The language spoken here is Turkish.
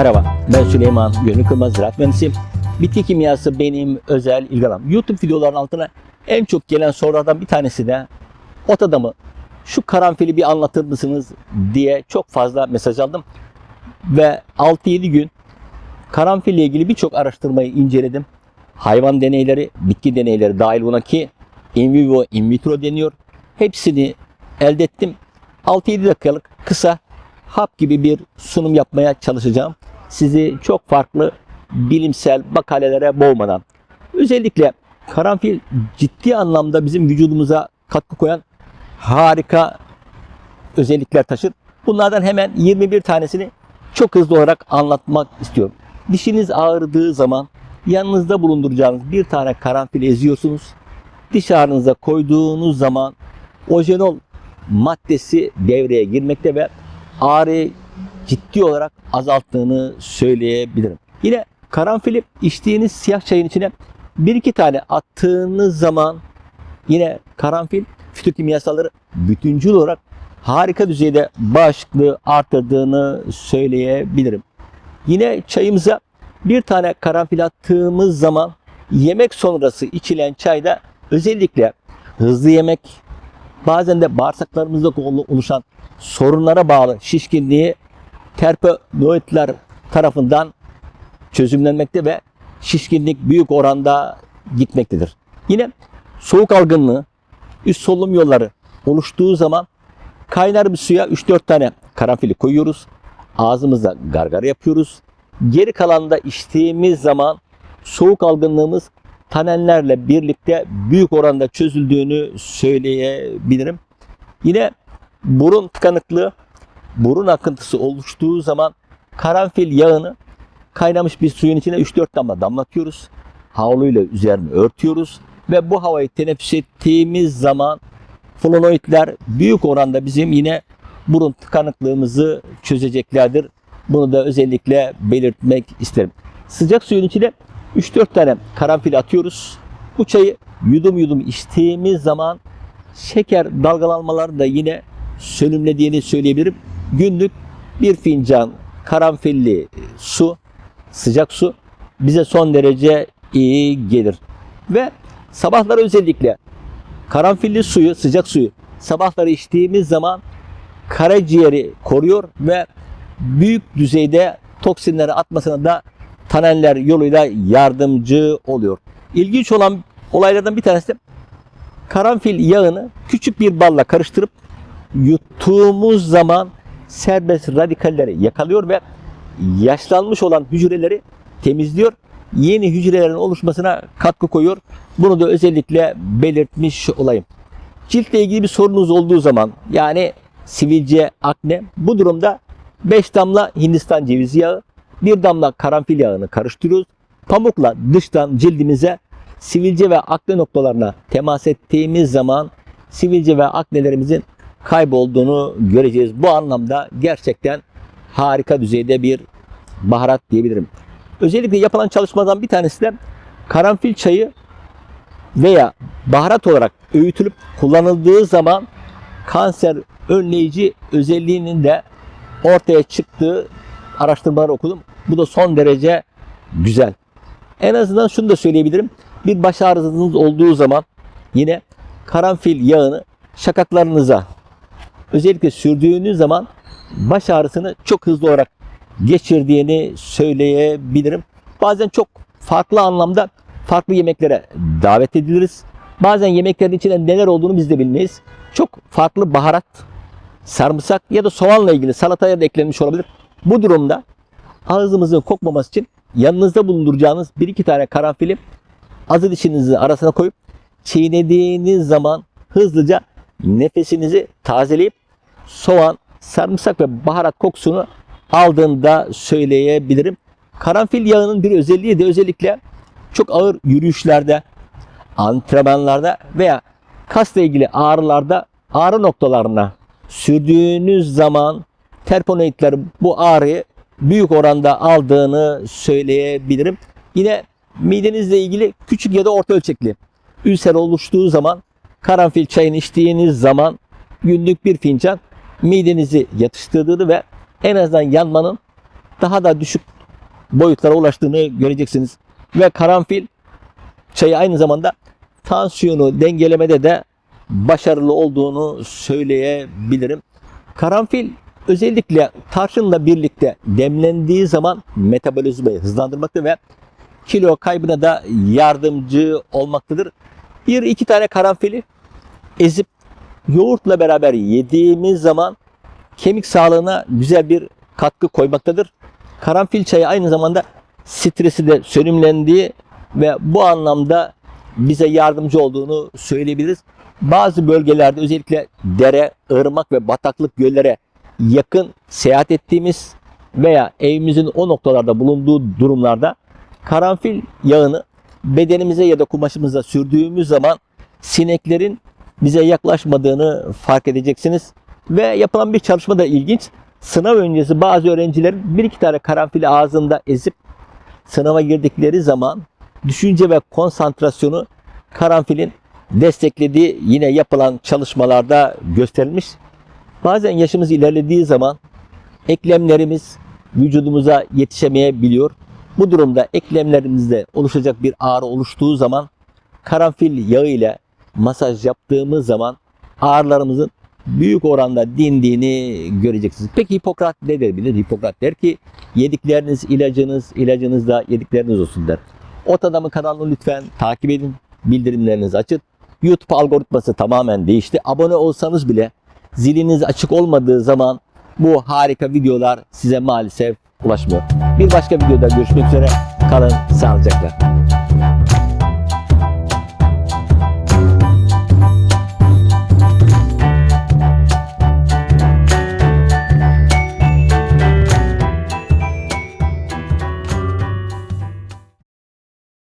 Merhaba, ben Süleyman Gönül Kılmaz Ziraat Mühendisiyim. Bitki kimyası benim özel ilgi. YouTube videolarının altına en çok gelen sorulardan bir tanesi de ot adamı şu karanfili bir anlatır mısınız diye çok fazla mesaj aldım. Ve 6-7 gün karanfille ilgili birçok araştırmayı inceledim. Hayvan deneyleri, bitki deneyleri dahil buna ki in vivo, in vitro deniyor. Hepsini elde ettim. 6-7 dakikalık kısa hap gibi bir sunum yapmaya çalışacağım. Sizi çok farklı bilimsel makalelere boğmadan. Özellikle karanfil ciddi anlamda bizim vücudumuza katkı koyan harika özellikler taşır. Bunlardan hemen 21 tanesini çok hızlı olarak anlatmak istiyorum. Dişiniz ağrıdığı zaman yanınızda bulunduracağınız bir tane karanfil eziyorsunuz. Diş ağrınıza koyduğunuz zaman ojenol maddesi devreye girmekte ve ağrıyı ciddi olarak azalttığını söyleyebilirim. Yine karanfili içtiğiniz siyah çayın içine bir iki tane attığınız zaman yine karanfil fitokimyasalları bütüncül olarak harika düzeyde bağışıklığı artırdığını söyleyebilirim. Yine çayımıza bir tane karanfil attığımız zaman yemek sonrası içilen çayda özellikle hızlı yemek, bazen de bağırsaklarımızda oluşan sorunlara bağlı şişkinliği terpenoidler tarafından çözümlenmekte ve şişkinlik büyük oranda gitmektedir. Yine soğuk algınlığı, üst solunum yolları oluştuğu zaman kaynar bir suya 3-4 tane karanfili koyuyoruz. Ağzımızda gargara yapıyoruz. Geri kalan da içtiğimiz zaman soğuk algınlığımız tanenlerle birlikte büyük oranda çözüldüğünü söyleyebilirim. Yine burun tıkanıklığı, burun akıntısı oluştuğu zaman karanfil yağını kaynamış bir suyun içine 3-4 damla damlatıyoruz. Havluyla üzerini örtüyoruz ve bu havayı teneffüs ettiğimiz zaman flavonoidler büyük oranda bizim yine burun tıkanıklığımızı çözeceklerdir. Bunu da özellikle belirtmek isterim. Sıcak suyun içine 3-4 tane karanfil atıyoruz. Bu çayı yudum yudum içtiğimiz zaman şeker dalgalanmalarını da yine sönümlediğini söyleyebilirim. Günlük bir fincan karanfilli su, sıcak su bize son derece iyi gelir. Ve sabahları özellikle karanfilli suyu, sıcak suyu sabahları içtiğimiz zaman karaciğeri koruyor ve büyük düzeyde toksinleri atmasına da tanenler yoluyla yardımcı oluyor. İlginç olan olaylardan bir tanesi de karanfil yağını küçük bir balla karıştırıp yuttuğumuz zaman serbest radikalleri yakalıyor ve yaşlanmış olan hücreleri temizliyor. Yeni hücrelerin oluşmasına katkı koyuyor. Bunu da özellikle belirtmiş olayım. Ciltle ilgili bir sorunuz olduğu zaman yani sivilce, akne bu durumda 5 damla Hindistan cevizi yağı, 1 damla karanfil yağını karıştırıyoruz. Pamukla dıştan cildimize sivilce ve akne noktalarına temas ettiğimiz zaman sivilce ve aknelerimizin kaybolduğunu göreceğiz. Bu anlamda gerçekten harika düzeyde bir baharat diyebilirim. Özellikle yapılan çalışmadan bir tanesi de karanfil çayı veya baharat olarak öğütülüp kullanıldığı zaman kanser önleyici özelliğinin de ortaya çıktığı araştırmalar okudum. Bu da son derece güzel. En azından şunu da söyleyebilirim. Bir baş ağrınız olduğu zaman yine karanfil yağını şakaklarınıza özellikle sürdüğünüz zaman baş ağrısını çok hızlı olarak geçirdiğini söyleyebilirim. Bazen çok farklı anlamda farklı yemeklere davet ediliriz. Bazen yemeklerin içinde neler olduğunu biz de bilmeyiz. Çok farklı baharat, sarımsak ya da soğanla ilgili salataya da eklenmiş olabilir. Bu durumda ağzımızın kokmaması için yanınızda bulunduracağınız bir iki tane karanfili azı dişinizi arasına koyup çiğnediğiniz zaman hızlıca nefesinizi tazeleyip soğan, sarımsak ve baharat kokusunu aldığında söyleyebilirim. Karanfil yağının bir özelliği de özellikle çok ağır yürüyüşlerde, antrenmanlarda veya kasla ilgili ağrılarda ağrı noktalarına sürdüğünüz zaman terponoidler bu ağrıyı büyük oranda aldığını söyleyebilirim. Yine midenizle ilgili küçük ya da orta ölçekli ülser oluştuğu zaman karanfil çayını içtiğiniz zaman günlük bir fincan midenizi yatıştırdığını ve en azından yanmanın daha da düşük boyutlara ulaştığını göreceksiniz. Ve karanfil çayı aynı zamanda tansiyonu dengelemede de başarılı olduğunu söyleyebilirim. Karanfil özellikle tarçınla birlikte demlendiği zaman metabolizmayı hızlandırmakta ve kilo kaybına da yardımcı olmaktadır. Bir iki tane karanfili ezip yoğurtla beraber yediğimiz zaman kemik sağlığına güzel bir katkı koymaktadır. Karanfil çayı aynı zamanda stresi de sönümlendiği ve bu anlamda bize yardımcı olduğunu söyleyebiliriz. Bazı bölgelerde özellikle dere, ırmak ve bataklık göllere yakın seyahat ettiğimiz veya evimizin o noktalarda bulunduğu durumlarda karanfil yağını bedenimize ya da kumaşımıza sürdüğümüz zaman sineklerin bize yaklaşmadığını fark edeceksiniz. Ve yapılan bir çalışma da ilginç. Sınav öncesi bazı öğrencilerin bir iki tane karanfili ağzında ezip sınava girdikleri zaman düşünce ve konsantrasyonu karanfilin desteklediği yine yapılan çalışmalarda gösterilmiş. Bazen yaşımız ilerlediği zaman eklemlerimiz vücudumuza yetişemeyebiliyor. Bu durumda eklemlerimizde oluşacak bir ağrı oluştuğu zaman karanfil yağı ile masaj yaptığımız zaman ağrılarımızın büyük oranda dindiğini göreceksiniz. Peki Hipokrat ne der bilir? Hipokrat der ki yedikleriniz ilacınız, ilacınız da yedikleriniz olsun der. Ot Adamı kanalını lütfen takip edin. Bildirimlerinizi açın. YouTube algoritması tamamen değişti. Abone olsanız bile ziliniz açık olmadığı zaman bu harika videolar size maalesef ulaşmıyor. Bir başka videoda görüşmek üzere. Kalın sağlıcakla.